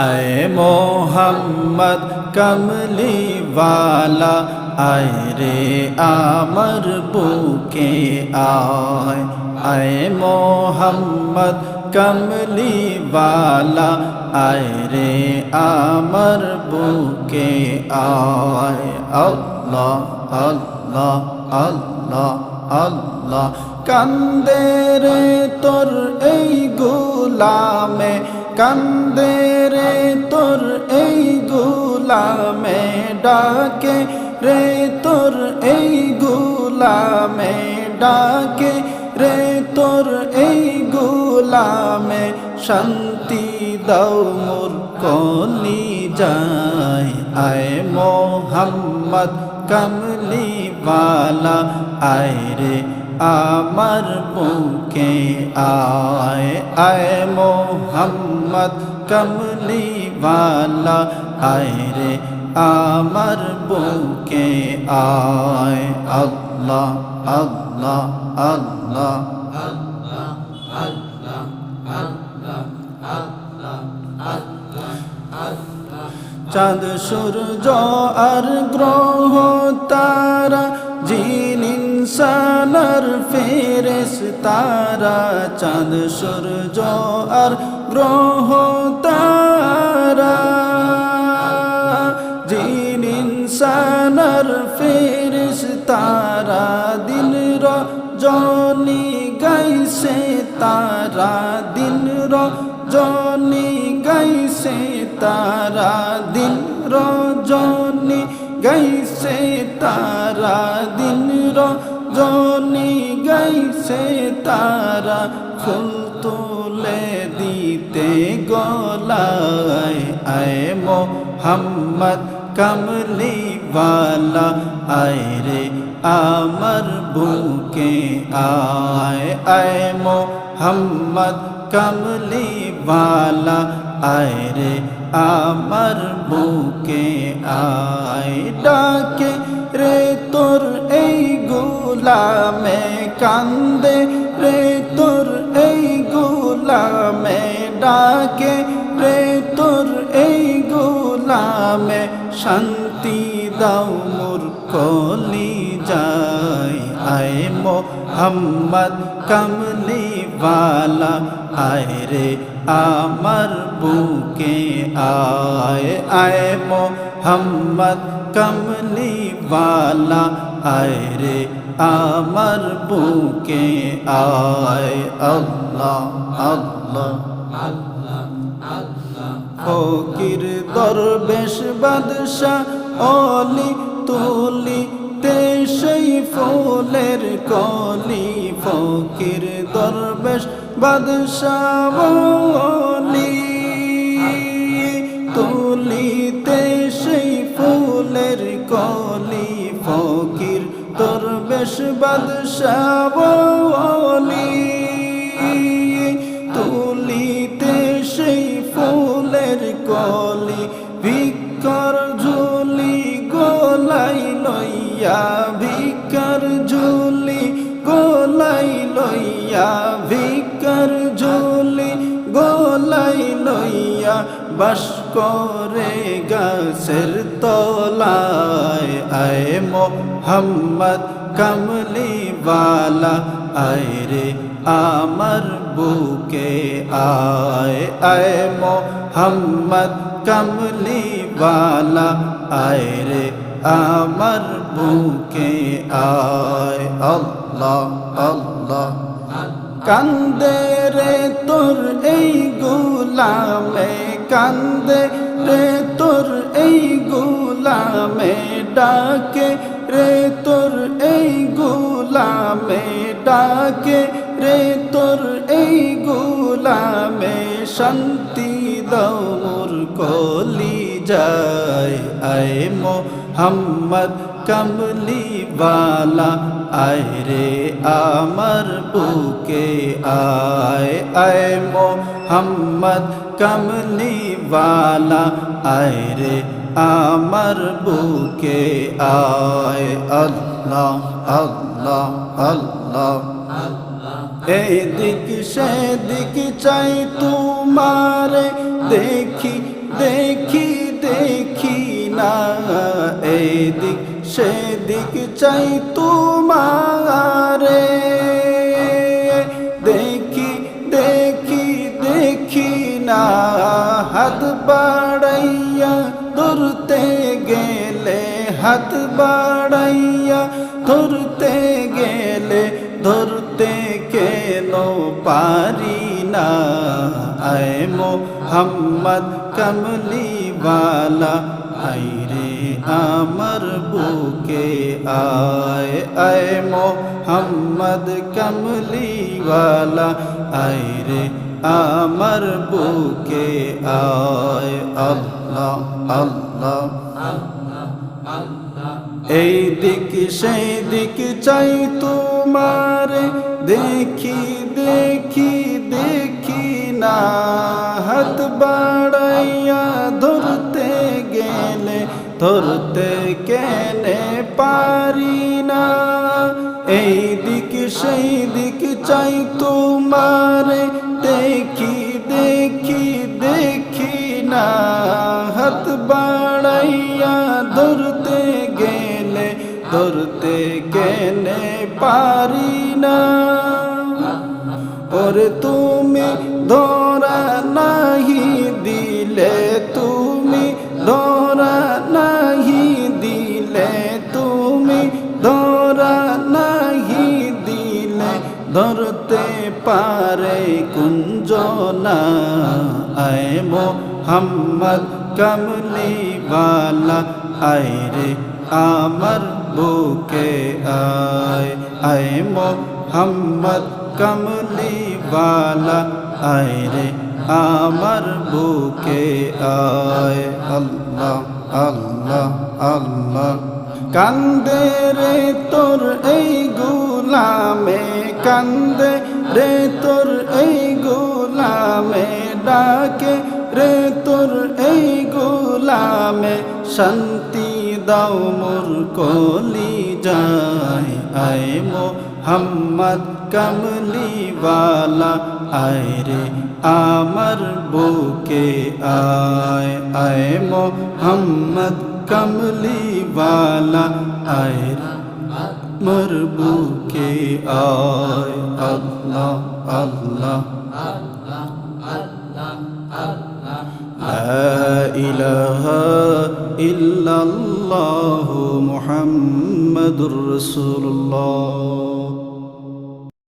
আয় মোহাম্মদ কমলি বালা আয় রে আমার বুকে আয়। আয় মোহাম্মদ কমলি বালা আয় রে আমার বুকে আয়। আল্লাহ আল্লাহ আল্লাহ আল্লাহ, কান্দে রে তোর এই গোলামে, কান্দে তোর এই গুলামে ডাকে। রে তোর এই গুলামে ডাকে। রে তোর এই গুলামে শান্তি দাও মোর কলি যায়। আয় মোহাম্মদ কমলি वाला আয় রে আমার বুকে আয়। আয় মোহাম্মদ কমলি वाला আয় রে, আমার বুকে আয়। আল্লাহ আল্লাহ আল্লাহ। চাঁদ, সূর্য আর গ্রহ, তারা জিন, ইনসানার ফেরেস তারা চাঁদ, সূর্য আর গ্রহ তারা জিন ইনসানার ফেরেস তারা দিন রজনী গাইছে তারা, দিন রজনী গাইছে তারা, দিন রজনী গাইছে তারা, দিন রজনী গাইছে তারা, ফুল তুলে হাতে গলায়, আয় মোহাম্মদ কমলি বালা আয় রে আমার বুকে আয় আয় মোহাম্মদ কমলি বালা আয় রে আমার বুকে আয়। ডাকে রে তোর এই গোলামে, কান্দে রে তোর এই গোলামে ডাকে রে তোর এই গোলামে শান্তি দাও মোর কলি যায় আয় মোহাম্মদ কামলি বালা আয় রে আমার বুকে আয়। আয় মোহাম্মদ কমলি বালা আয় রে আমার বুকে আয়। আল্লাহ আল্লাহ। ফকির দরবেশ বাদশাহ অলি তুলি সেই ফুলের কলি। ফকির দরবেশ বাদশাহ অলি তুলিতে সেই ফুলের কলি। ফকির দরবেশ বাদশাহ তুলিতে সেই ফুলের কলি ভিক্ষর ঝুলি গোলাই লইয়া, ভিক্ষর ঝুলি গোলাই লইয়া, ভিক্ষর ঝুলি গোলাই লইয়া বাস করে গাছের তলায়। আয় মোহাম্মদ কমলি वाला আয় রে আমার বুকে আয় আয় মোহাম্মদ কমলি वाला আয় রে আমার বুকে আয়। আল্লাহ আল্লাহ। কান্দে রে তোর এই গুলামে, কান্দে রে তোর এই গুলামে, ডাকে রে তোর এই গুলামে, ডাকে রে তোর এই গুলামে শান্তি দাও, মোর কলি যায়। আয় মোহাম্মদ কমলি বালা আয় রে আমার বুকে আয়। আয় মোহাম্মদ কমলি বালা আয় রে আমার বুকে আয়। আল্লাহ আল্লাহ আল্লাহ আল্লাহ। এদিক সেদিক চাই তোমারে, দেখি দেখি দেখি না। এদিক সেদিক চাই তোমারে, দেখি দেখি দেখি না। হাত বাড়াইয়া ধরতে গেলে হাত বাড়াইয়া পারি না আয় মোহাম্মদ কমলিওয়ালা আইরে আমার বুকে আয় আয় মোহাম্মদ কমলিওয়ালা আইরে আমার বুকে আয় আল্লাহ আল্লাহ এই দিক সেই দিক চাই তোমার দেখি দেখি দেখি না হাত বাড়াইয়া ধরতে গেলে ধরতে কেনে পারি না এই দিক সেই দিক চাই তোমার দেখি দেখি দেখি না হাত বাড়াইয়া ধরতে গেলে ধরতে কেনে পারি না ওরে তুমি ধরা নাহি দিলে তুমি ধরা নাহি দিলে তুমি ধরা নাহি দিলে ধরতে পারে কুঞ্জনা আয় মোহাম্মদ কমলিওয়ালা আয় রে আমার বুকে আয় আয় মোহাম্মদ কমলিওয়ালা আয় রে, আমার বুকে আয়। আল্লাহ আল্লাহ আল্লাহ। কান্দে রে তোর এই গুলামে, কান্দে রে তোর এই গুলামে, ডাকে রে তোর এই গুলামে, শান্তি দাও মোর কলি যায় আয় মোহাম্মদ কমলিওয়ালা আয় রে আমার বুকে আয় আয় মোহাম্মদ কমলিওয়ালা আয় রে আমার বুকে আয় আল্লাহ আল্লাহ আল্লাহ আল্লাহ আল্লাহ ইলাহা ইল্লাল্লাহু মুহাম্মাদুর রাসূলুল্লাহ